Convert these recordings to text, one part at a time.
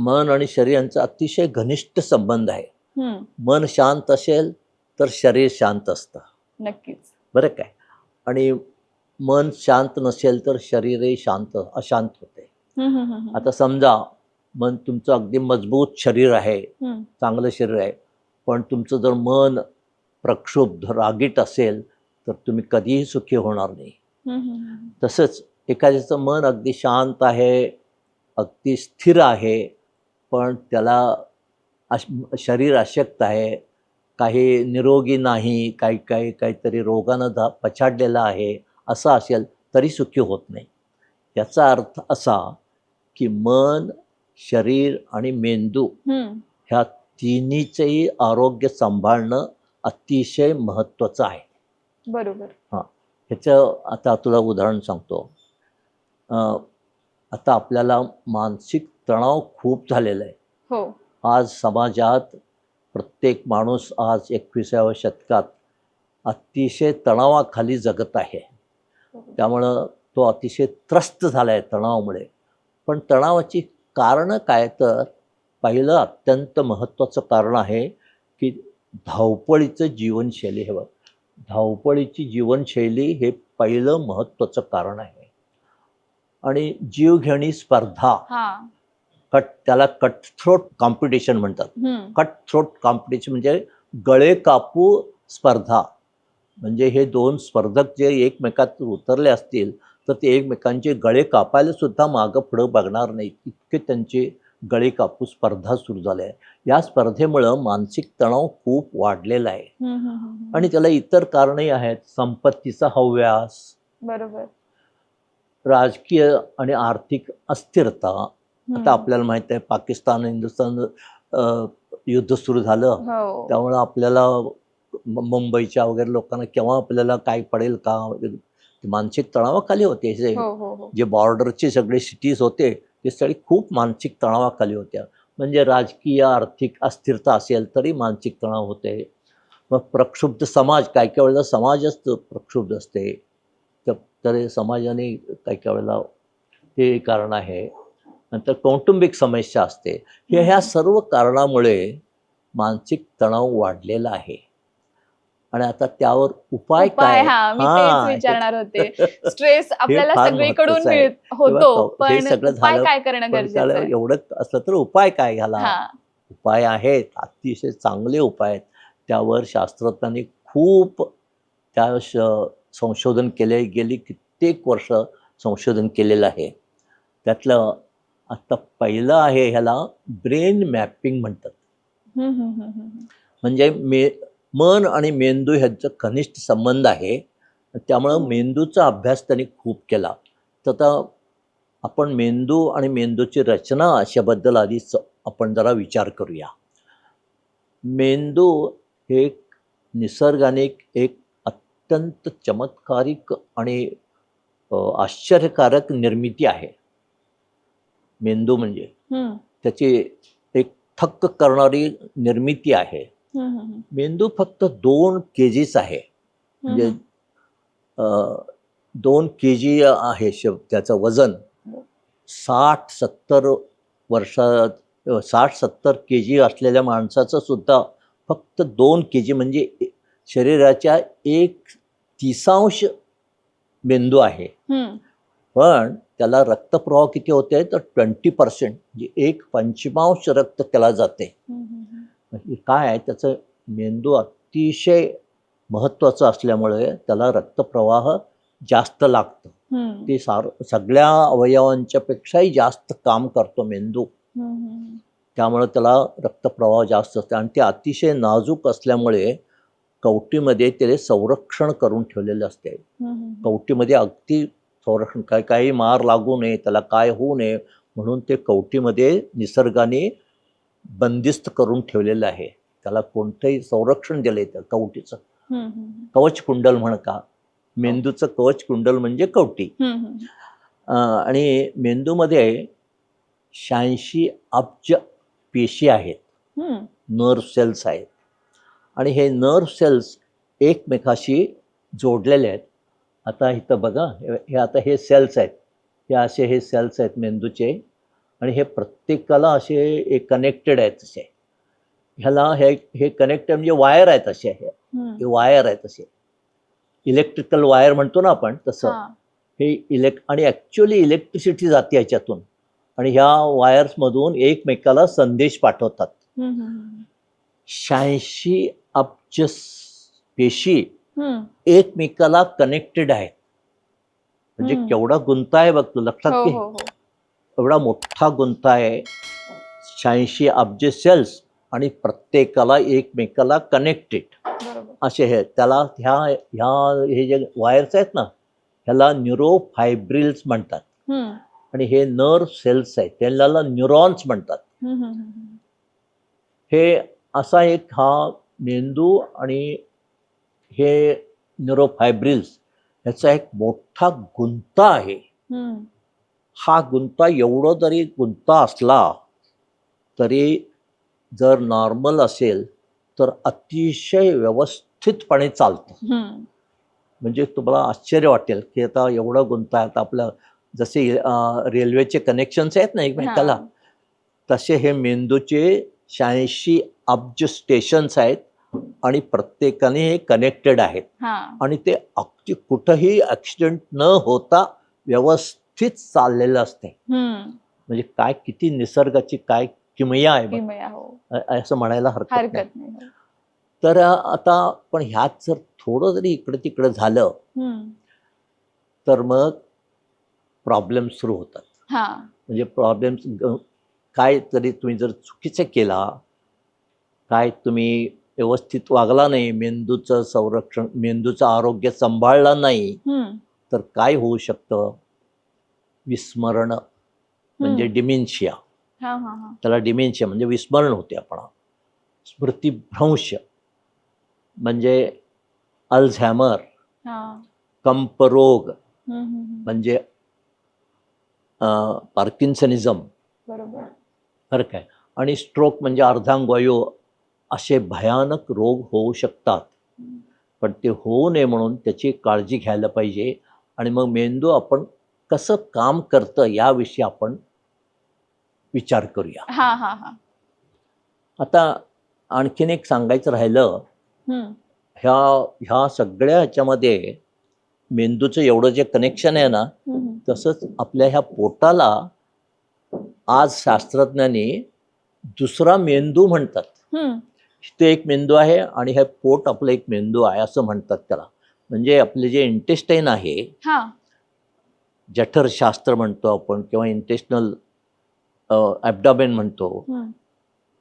मन आणि शरीर यांचा अतिशय घनिष्ठ संबंध आहे. मन शांत असेल तर शरीर शांत असतं. नक्कीच. बरं काय? आणि मन शांत नसेल तर शरीरही शांत अशांत होते. आता समजा मन तुमचं अगदी मजबूत शरीर आहे चांगलं शरीर आहे पण तुमचं जर मन प्रक्षुब्ध रागीट असेल तर तुम्ही कधीही सुखी होणार नाही. तसंच एखाद्याचं मन अगदी शांत आहे अगदी स्थिर आहे पण त्याला अश शरीर अशक्त आहे. काही निरोगी नाही काही काही काहीतरी रोगानं धा पछाडलेलं आहे असं असेल तरी सुखी होत नाही. याचा अर्थ असा की मन शरीर आणि मेंदू ह्या तिन्हीचंही आरोग्य सांभाळणं अतिशय महत्त्वाचं आहे. बरोबर. ह्याचं आता तुला उदाहरण सांगतो. आता आपल्याला मानसिक तणाव खूप झालेला आहे. हो. आज समाजात प्रत्येक माणूस आज एकविसाव्या शतकात अतिशय तणावाखाली जगत आहे. त्यामुळं तो अतिशय त्रस्त झाला आहे तणावामुळे. पण तणावाची कारणं काय तर पहिलं अत्यंत महत्त्वाचं कारण आहे की धावपळीचं जीवनशैली हे बघ. धावपळीची जीवनशैली हे पहिलं महत्त्वाचं कारण आहे. आणि जीवघेणी स्पर्धा हा. कट त्याला कटथ्रोट कॉम्पिटिशन म्हणतात. हम्म, कटथ्रोट कॉम्पिटिशन म्हणजे गळे कापू स्पर्धा. म्हणजे हे दोन स्पर्धक जे एकमेकात उतरले असतील तर ते एकमेकांचे गळे कापायला सुद्धा मागं पुढं बघणार नाही इतके त्यांचे गळे कापू स्पर्धा सुरू झाल्या आहे या स्पर्धेमुळं मानसिक तणाव खूप वाढलेला आहे. आणि त्याला इतर कारणही आहेत. संपत्तीचा हव्यास. बरोबर. राजकीय आणि आर्थिक अस्थिरता. आता आपल्याला माहीत आहे पाकिस्तान हिंदुस्थान युद्ध सुरू झालं. हो. त्यामुळं आपल्याला मुंबईच्या वगैरे लोकांना केव्हा आपल्याला काय पडेल का मानसिक तणावाखाली होते. जे हो हो हो. जे बॉर्डरचे सगळे सिटीज होते ते सगळे खूप मानसिक तणावाखाली होत्या. म्हणजे राजकीय आर्थिक अस्थिरता असेल तरी मानसिक तणाव होते. मग प्रक्षुब्ध समाज काय काय वेळेला समाजच प्रक्षुब्ध असते. तर तर समाजाने काय काय वेळेला ते कारण आहे. नंतर कौटुंबिक समस्या असते. हे ह्या सर्व कारणामुळे मानसिक तणाव वाढलेला आहे. आणि आता त्यावर उपाय काय? विचारणार होते. स्ट्रेस आपल्याला सगळीकडून होतो पण उपाय काय करणं गरजेचं एवढं असलं तर उपाय काय हा. उपाय आहेत अतिशय चांगले उपाय आहेत. त्यावर शास्त्रज्ञांनी खूप त्या संशोधन केले गेली कित्येक वर्ष संशोधन केलेलं आहे. त्यातलं आता पहिलं आहे ह्याला ब्रेन मॅपिंग म्हणतात. म्हणजे मे मन आणि मेंदू ह्यांचा घनिष्ठ संबंध आहे. त्यामुळं मेंदूचा अभ्यास त्यांनी खूप केला. तर आता आपण मेंदू आणि मेंदूची रचना अशाबद्दल आधी आपण जरा विचार करूया. मेंदू हे एक निसर्गाने एक अत्यंत चमत्कारिक आणि आश्चर्यकारक निर्मिती आहे. मेंदू म्हणजे. त्याची एक थक्क करणारी निर्मिती आहे. मेंदू फक्त दोन के जीच आहे. म्हणजे दोन के जी आहे त्याचं वजन. साठ सत्तर वर्षात साठ सत्तर के जी असलेल्या माणसाचं सुद्धा फक्त दोन के जी म्हणजे शरीराच्या एक तिसांश मेंदू आहे. पण त्याला रक्तप्रवाह किती होते? तर ट्वेंटी पर्सेंट म्हणजे एक पंचमांश रक्त त्याला जाते. म्हणजे काय आहे? त्याचं मेंदू अतिशय महत्त्वाचं असल्यामुळे त्याला रक्तप्रवाह जास्त लागतं. ते सार सगळ्या अवयवांच्या पेक्षाही जास्त काम करतो मेंदू. त्यामुळे त्याला रक्तप्रवाह जास्त असतो. आणि ते अतिशय नाजूक असल्यामुळे कवटीमध्ये त्याला संरक्षण करून ठेवलेले असते. कवटीमध्ये अगदी संरक्षण काय काही मार लागू नये त्याला काय होऊ नये म्हणून ते कवटीमध्ये निसर्गाने बंदिस्त करून ठेवलेलं आहे. त्याला कोणतंही संरक्षण दिलं त्या कवटीचं. कवच कुंडल म्हण का? मेंदूचं कवच कुंडल म्हणजे कवटी आणि मेंदूमध्ये शहाऐंशी अब्ज पेशी आहेत. नर्व सेल्स आहेत. आणि हे नर्व सेल्स एकमेकाशी जोडलेले आहेत. आता इथं बघा हे आता हे सेल्स आहेत हे असे हे सेल्स आहेत मेंदूचे आणि हे प्रत्येकाला असे कनेक्टेड आहेत तसे ह्याला हे हे कनेक्टेड म्हणजे वायर आहेत असे हे. हे वायर आहेत असे इलेक्ट्रिकल वायर म्हणतो ना आपण तसं हा. इलेक्ट आणि ॲक्च्युअली इलेक्ट्रिसिटी जाते याच्यातून आणि ह्या वायर्समधून एकमेकाला संदेश पाठवतात. शहाऐंशी अब्ज पेशी. एकमेकाला कनेक्टेड आहेत. म्हणजे. केवढा गुंता आहे बघ तू लक्षात हो घे. हो हो. एवढा मोठा गुंता आहे. शहाऐंशी अब्ज सेल्स आणि प्रत्येकाला एकमेकाला कनेक्टेड असे हे त्याला ह्या ह्या हे जे वायर्स आहेत ना ह्याला न्यूरोफायब्रिल्स म्हणतात. आणि हे नर्व सेल्स आहेत त्याला न्यूरॉन्स म्हणतात. हे असा एक हा मेंदू आणि हे न्यूरोफायब्रिल्स ह्याचा एक मोठा गुंता आहे. हा गुंता एवढं जरी गुंता असला तरी जर नॉर्मल असेल तर अतिशय व्यवस्थितपणे चालतं. म्हणजे तुम्हाला आश्चर्य वाटेल की आता एवढं गुंता आहे आता आपलं जसे रेल्वेचे कनेक्शन्स आहेत ना एकमेकाला. तसे हे मेंदूचे शहाऐंशी अब्ज स्टेशन्स आहेत आणि प्रत्येकाने हे कनेक्टेड आहेत. आणि ते अगदी कुठंही ॲक्सिडेंट न होता व्यवस्थित चाललेलं असते. म्हणजे काय किती निसर्गाची काय किमया आहे हो असं म्हणायला हरकत नाही हो. तर आता पण ह्यात जर थोडं जरी इकडे तिकडे झालं. तर मग प्रॉब्लेम सुरू होतात हा म्हणजे प्रॉब्लेम्स काय जरी तुम्ही जर चुकीचं केला काय तुम्ही व्यवस्थित वागला नाही मेंदूचं संरक्षण मेंदूचं आरोग्य सांभाळलं नाही. तर काय होऊ शकतं? विस्मरण म्हणजे. डिमेन्शिया त्याला डिमेन्शिया म्हणजे विस्मरण होते आपण. स्मृतिभ्रंश म्हणजे अल्झॅमर कंपरोग. म्हणजे पार्किन्सनिझम. बरोबर. फरक आहे. आणि स्ट्रोक म्हणजे अर्धांगवायू असे भयानक रोग होऊ शकतात. पण ते होऊ नये म्हणून त्याची काळजी घ्यायला पाहिजे आणि मग मेंदू आपण कसं काम करतं याविषयी आपण विचार करूया हा हा हा आता आणखीन एक सांगायचं राहिलं. ह्या ह्या सगळ्या ह्याच्यामध्ये मेंदूचं एवढं जे कनेक्शन आहे ना. तसंच आपल्या ह्या पोटाला आज शास्त्रज्ञांनी दुसरा मेंदू म्हणतात. ते एक मेंदू आहे आणि हे पोट आपलं एक मेंदू आहे असं म्हणतात त्याला. म्हणजे आपले जे इंटेस्टाईन आहे हा. जठरशास्त्र म्हणतो आपण किंवा इंटेस्टनल ॲबडामेन म्हणतो.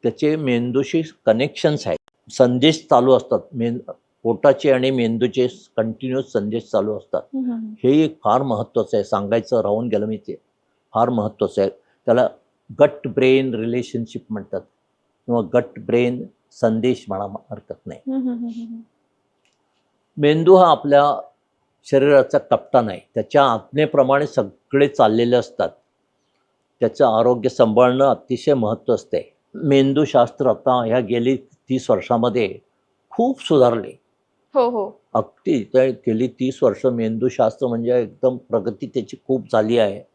त्याचे मेंदूशी कनेक्शन्स आहेत. संदेश चालू असतात. मेन पोटाचे आणि मेंदूचे कंटिन्युअस संदेश चालू असतात. हे एक फार महत्त्वाचं आहे. सांगायचं राहून गेलं मी ते. फार महत्त्वाचं आहे. त्याला गट ब्रेन रिलेशनशिप म्हणतात. किंवा गट ब्रेन संदेश म्हणा हरकत नाही. मेंदू हा आपल्या शरीराचा कप्तान आहे. त्याच्या आज्ञेप्रमाणे सगळे चाललेले असतात. त्याचं आरोग्य सांभाळणं अतिशय महत्त्व असते. मेंदूशास्त्र आता ह्या गेली तीस वर्षामध्ये खूप सुधारले. हो हो. अगदी गेली तीस वर्ष मेंदूशास्त्र म्हणजे एकदम प्रगती त्याची खूप झाली आहे.